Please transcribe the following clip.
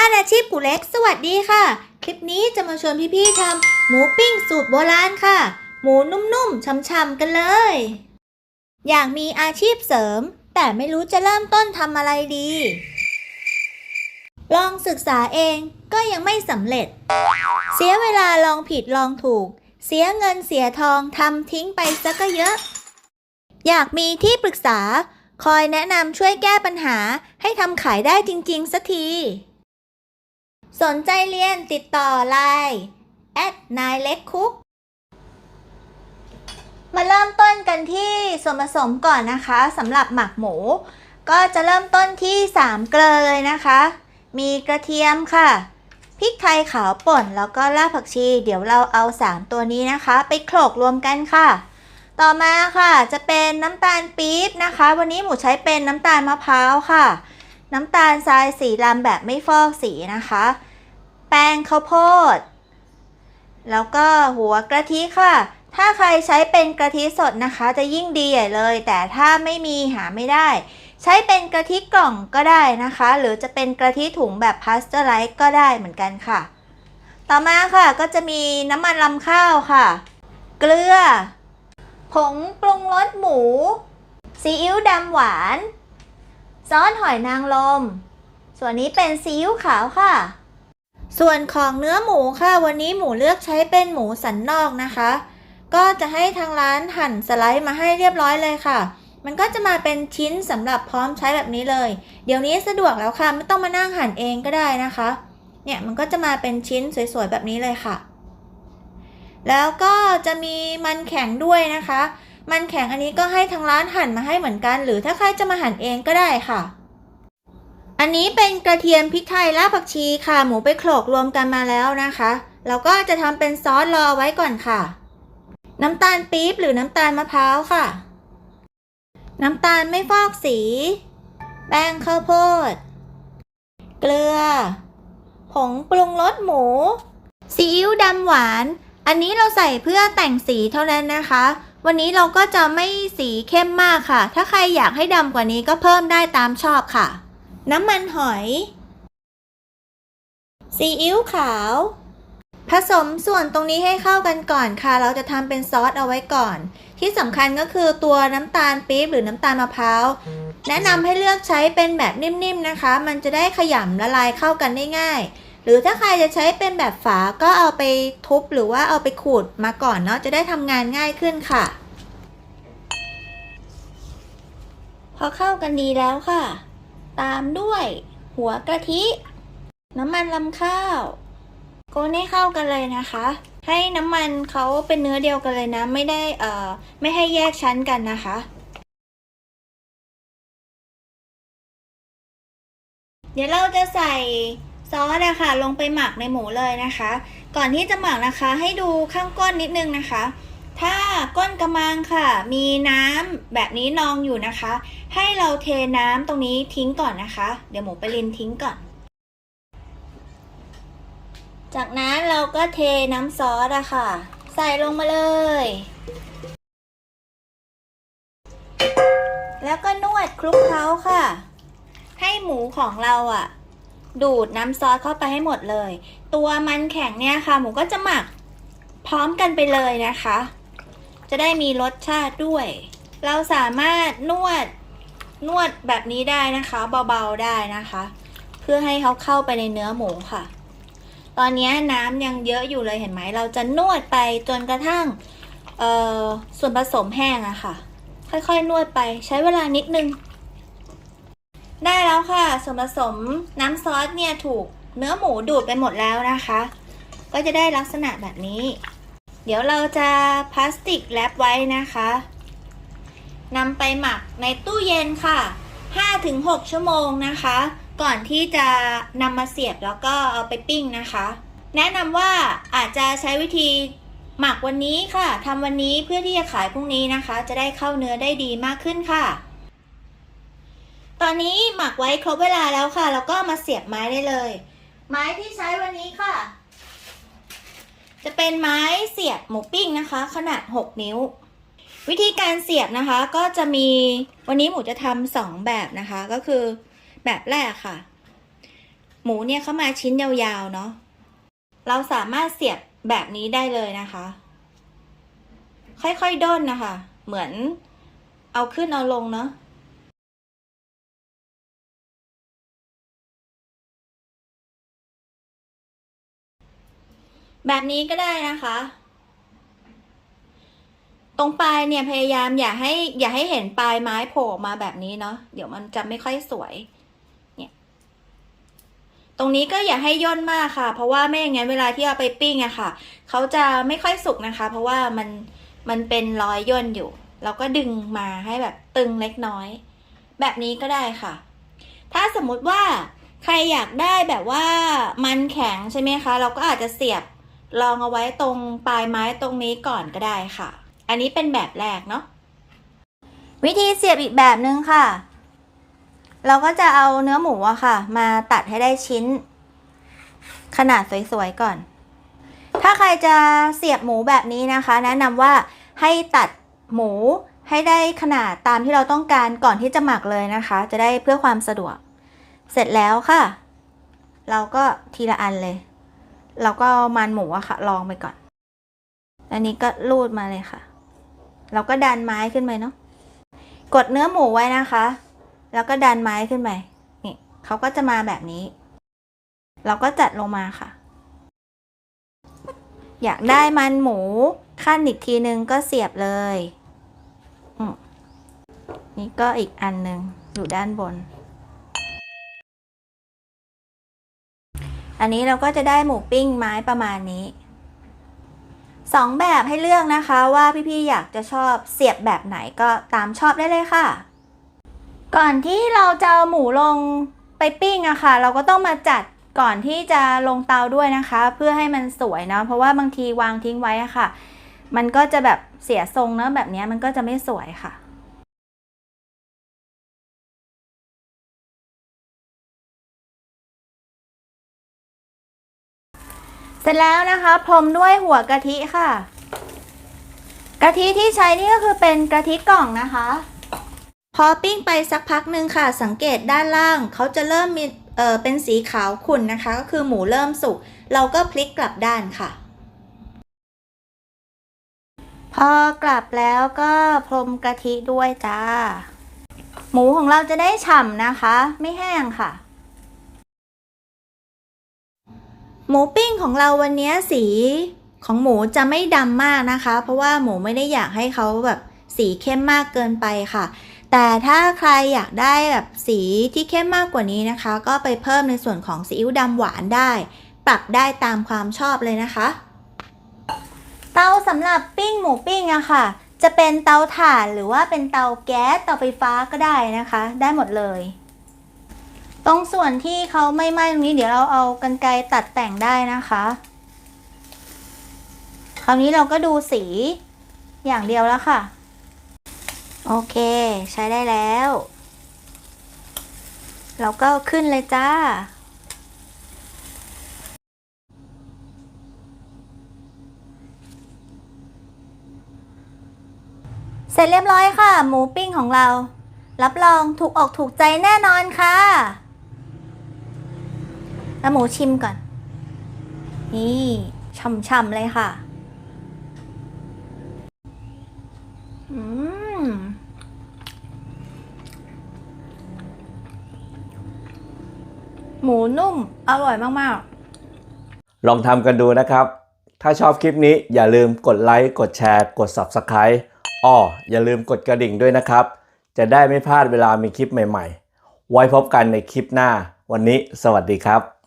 บ้านอาชีพกูเล็ก สวัสดีค่ะ คลิปนี้จะมาชวนพี่ๆทำหมูปิ้งสูตรโบราณค่ะ หมูนุ่มๆช่ำๆกันเลย อยากมีอาชีพเสริม แต่ไม่รู้จะเริ่มต้นทำอะไรดี ลองศึกษาเองก็ยังไม่สำเร็จ เสียเวลาลองผิดลองถูก เสียเงินเสียทองทำทิ้งไปซะก็เยอะ อยากมีที่ปรึกษา คอยแนะนำช่วยแก้ปัญหาให้ทำขายได้จริง ๆสักที สนใจเรียนติดต่อไลน์แอดนายเล็กคุก มาเริ่มต้นกันที่ส่วนผสมก่อนนะคะสำหรับหมักหมู ก็จะเริ่มต้นที่ 3 เกลือเลยนะคะ มีกระเทียมค่ะพริกไทยขาวป่นแล้วก็รากผักชี เดี๋ยวเราเอา 3 ตัวนี้นะคะ ไปโขลกรวมกันค่ะ ต่อมาค่ะจะเป็นน้ำตาลปี๊บนะคะ วันนี้หมูใช้เป็นน้ำตาลมะพร้าวค่ะ น้ำตาลทรายสีดำแบบไม่ฟอกสีนะคะ แป้งข้าวโพด แล้วก็หัวกะทิค่ะ ถ้าใครใช้เป็นกะทิสดนะคะ จะยิ่งดีใหญ่เลย แต่ถ้าไม่มีหาไม่ได้ ใช้เป็นกะทิกล่องก็ได้นะคะ หรือจะเป็นกะทิถุงแบบพาสเตอร์ไลท์ก็ได้เหมือนกันค่ะ ต่อมาค่ะก็จะมีน้ำมันลำข้าวค่ะ เกลือ ผงปรุงรสหมูซีอิ๊วดำหวาน ซอสหอยนางรมส่วนนี้เป็นซีอิ๊วขาวค่ะ ส่วนของเนื้อหมูค่ะ วันนี้หมูเลือกใช้เป็นหมูสันนอกนะคะ ก็จะให้ทางร้านหั่นสไลด์มาให้เรียบร้อยเลยค่ะ มันก็จะมาเป็นชิ้นสำหรับพร้อมใช้แบบนี้เลย เดี๋ยวนี้สะดวกแล้วค่ะ ไม่ต้องมานั่งหั่นเองก็ได้นะคะ เนี่ยมันก็จะมาเป็นชิ้นสวยๆแบบนี้เลยค่ะ แล้วก็จะมีมันแข็งด้วยนะคะ มันแข็งอันนี้ก็ให้ทางร้านหั่นมาให้เหมือนกัน หรือถ้าใครจะมาหั่นเองก็ได้ค่ะ อันนี้เป็นกระเทียมพริกไทยรากผักชีค่ะ หมูไปโขลกรวมกันมาแล้วนะคะ แล้วก็จะทำเป็นซอสรอไว้ก่อนค่ะ น้ำตาลปี๊บหรือน้ำตาลมะพร้าวค่ะ น้ำตาลไม่ฟอกสี แป้งข้าวโพด เกลือ ผงปรุงรสหมู ซีอิ๊วดำหวาน อันนี้เราใส่เพื่อแต่งสีเท่านั้นนะคะ วันนี้เราก็จะไม่สีเข้มมากค่ะ ถ้าใครอยากให้ดำกว่านี้ก็เพิ่มได้ตามชอบค่ะ น้ำมันหอย ซีอิ๊วขาว ผสมส่วนตรงนี้ให้เข้ากันก่อนค่ะ เราจะทำเป็นซอสเอาไว้ก่อน ที่สำคัญก็คือตัวน้ำตาลปี๊บหรือน้ำตาลมะพร้าว แนะนำให้เลือกใช้เป็นแบบนิ่มๆนะคะ มันจะได้ขยำละลายเข้ากันได้ง่าย รือถ้าใครจะใช้เป็นแบบฝาก็เอาไปทุบหรือว่าเอาไปขูดมาก่อนเนาะจะได้ทำงานง่ายขึ้นค่ะ พอเข้ากันดีแล้วค่ะ ตามด้วย หัวกะทิ น้ำมันลำข้าวกนให้เข้ากันเลยนะคะ ให้น้ำมันเขาเป็นเนื้อเดียวกันเลยนะ ไม่ได้เอ่อไม่ให้แยกชั้นกันนะคะเดี๋ยวเราจะใส่ ซอสอะค่ะลงไปหมักในหมูเลยนะคะ ก่อนที่จะหมักนะคะให้ดูข้างก้นนิดนึงนะคะ ถ้าก้นกระมังค่ะ มีน้ำแบบนี้นองอยู่นะคะ ให้เราเทน้ำตรงนี้ทิ้งก่อนนะคะ เดี๋ยวหมูไปรินทิ้งก่อน จากนั้นเราก็เทน้ำซอสอะค่ะ ใส่ลงมาเลย แล้วก็นวดคลุกเคล้าค่ะ ให้หมูของเราอะ ดูดน้ำซอสเข้าไปให้หมดเลย ตัวมันแข็งเนี่ยค่ะ หมูก็จะหมักพร้อมกันไปเลยนะคะ จะได้มีรสชาติด้วย เราสามารถนวดนวดแบบนี้ได้นะคะ เบาๆได้นะคะ เพื่อให้เขาเข้าไปในเนื้อหมูค่ะ ตอนนี้น้ำยังเยอะอยู่เลยเห็นไหม เราจะนวดไปจนกระทั่งส่วนผสมแห้งอะค่ะ ค่อยๆ นวดไปใช้เวลานิดนึง ได้แล้วค่ะส่วนผสมน้ำซอสเนี่ยถูกเนื้อหมูดูดไปหมดแล้วนะคะ ก็จะได้ลักษณะแบบนี้ เดี๋ยวเราจะพลาสติกแรปไว้นะคะนำไปหมักในตู้เย็นค่ะ 5-6 ชั่วโมงนะคะ ก่อนที่จะนำมาเสียบแล้วก็เอาไปปิ้งนะคะ แนะนำว่าอาจจะใช้วิธีหมักวันนี้ค่ะทำวันนี้เพื่อที่จะขายพรุ่งนี้นะคะ จะได้เข้าเนื้อได้ดีมากขึ้นค่ะ อนนี้หมักไว้ครบเวลาแล้วค่ะ แล้วก็มาเสียบไม้ได้เลย ไม้ที่ใช้วันนี้ค่ะ จะเป็นไม้เสียบหมูปิ้งนะคะ ขนาด 6 นิ้ว วิธีการเสียบนะคะก็จะมีวันนี้หมูจะทำสองแบบนะคะ ก็คือแบบแรกค่ะหหมูเนี่ยเข้ามาชิ้นยาวๆเนาะเราสามารถเสียบแบบนี้ได้เลยนะคะ ค่อยๆด้นนะคะ เหมือนเอาขึ้นเอาลงเนาะ แบบนี้ก็ได้นะคะ ตรงปลายเนี่ยพยายามอย่าให้ อย่าให้เห็นปลายไม้โผล่มาแบบนี้เนาะเดี๋ยวมันจะไม่ค่อยสวย เนี่ย ตรงนี้ก็อย่าให้ย่นมากค่ะ เพราะว่าไม่อย่างนั้นเวลาที่เอาไปปิ้งอะค่ะเขาจะไม่ค่อยสุกนะคะ เพราะว่ามันมันเป็นรอยย่นอยู่ เราก็ดึงมาให้แบบตึงเล็กน้อย แบบนี้ก็ได้ค่ะ ถ้าสมมุติว่าใครอยากได้แบบว่ามันแข็งใช่ไหมคะ เราก็อาจจะเสียบ รองเอาไว้ตรงปลายไม้ตรงนี้ก่อนก็ได้ค่ะ อันนี้เป็นแบบแรกเนาะ วิธีเสียบอีกแบบนึงค่ะ เราก็จะเอาเนื้อหมูอะค่ะ มาตัดให้ได้ชิ้น ขนาดสวยๆก่อน ถ้าใครจะเสียบหมูแบบนี้นะคะ แนะนำว่าให้ตัดหมูให้ได้ขนาดตามที่เราต้องการก่อนที่จะหมักเลยนะคะ จะได้เพื่อความสะดวก เสร็จแล้วค่ะ เราก็ทีละอันเลย เราก็มันหมูอะค่ะลองไปก่อน อันนี้ก็รูดมาเลยค่ะ เราก็ดันไม้ขึ้นไปเนาะ กดเนื้อหมูไว้นะคะ แล้วก็ดันไม้ขึ้นไป นี่เขาก็จะมาแบบนี้ เราก็จัดลงมาค่ะ อยากได้มันหมูขั้นอีกทีนึงก็เสียบเลยอืมนี่ก็อีกอันหนึ่งอยู่ด้านบน อันนี้เราก็จะได้หมูปิ้งไม้ประมาณนี้สองแบบให้เลือกนะคะว่าพี่ๆอยากจะชอบเสียบแบบไหนก็ตามชอบได้เลยค่ะ ก่อนที่เราจะเอาหมูลงไปปิ้งอะค่ะ เราก็ต้องมาจัดก่อนที่จะลงเตาด้วยนะคะ เพื่อให้มันสวยเนาะเพราะว่าบางทีวางทิ้งไว้อะค่ะ มันก็จะแบบเสียทรงเนาะแบบนี้มันก็จะไม่สวยค่ะ ร็จแล้วนะคะพรมด้วยหัวกะทิค่ะ กะทิที่ใช้นี่ก็คือเป็นกะทิกล่องนะคะ พอปิ้งไปสักพักหนึ่งค่ะ สังเกตด้านล่างเขาจะเริ่มมีเออเป็นสีขาวขุ่นนะคะ ก็คือหมูเริ่มสุกเราก็พลิกกลับด้านค่ะ พอกลับแล้วก็พรมกะทิด้วยจ้า หมูของเราจะได้ฉ่ำนะคะ ไม่แห้งค่ะ หมูปิ้งของเราวันนี้สีของหมูจะไม่ดำมากนะคะ เพราะว่าหมูไม่ได้อยากให้เขาแบบสีเข้มมากเกินไปค่ะ แต่ถ้าใครอยากได้แบบสีที่เข้มมากกว่านี้นะคะ ก็ไปเพิ่มในส่วนของซีอิ๊วดำหวานได้ ปรับได้ตามความชอบเลยนะคะ เตาสำหรับปิ้งหมูปิ้งอะค่ะ จะเป็นเตาถ่านหรือว่าเป็นเตาแก๊สเตาไฟฟ้าก็ได้นะคะ ได้หมดเลย ตรงส่วนที่เขาไม่ไหม้ตรงนี้เดี๋ยวเราเอากันไกรตัดแต่งได้นะคะ คราวนี้เราก็ดูสีอย่างเดียวแล้วค่ะ โอเค ใช้ได้แล้ว เราก็ขึ้นเลยจ้าเสร็จเรียบร้อยค่ะ หมูปิ้งของเรา รับรองถูกอกถูกใจแน่นอนค่ะ แล้วหมูชิมก่อน นี่ช่ำๆเลยค่ะ อืม หมูนุ่ม อร่อยมาก ๆ ลองทำกันดูนะครับ ถ้าชอบคลิปนี้อย่าลืมกดไลค์ กดแชร์ กด Subscribe อ้ออย่าลืมกดกระดิ่งด้วยนะครับ จะได้ไม่พลาดเวลามีคลิปใหม่ ๆ ไว้พบกันในคลิปหน้า วันนี้สวัสดีครับ